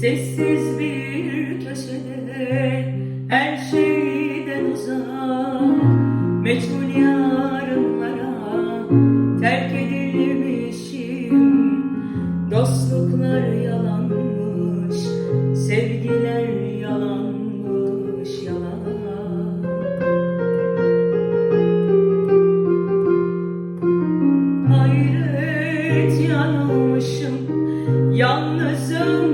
Sessiz bir köşede her şeyden uzak. Meçhul yarınlara terk edilmişim. Dostluklar yalanmış, sevgiler yalanmış yalan Hayret yanılmışım Yalnızım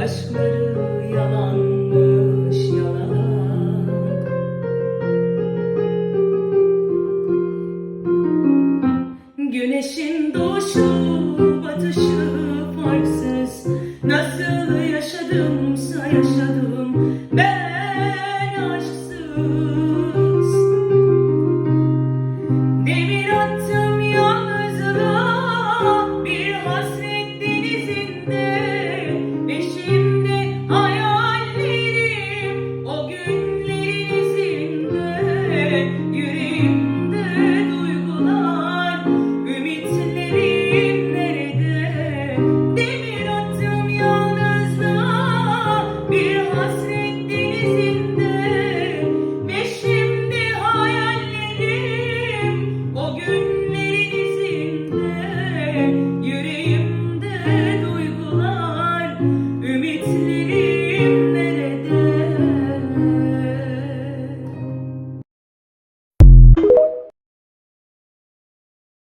Aşkları yalanmış yalan Güneşin doğuşu batışı farksız. Nasıl yaşadımsa yaşadım. Ben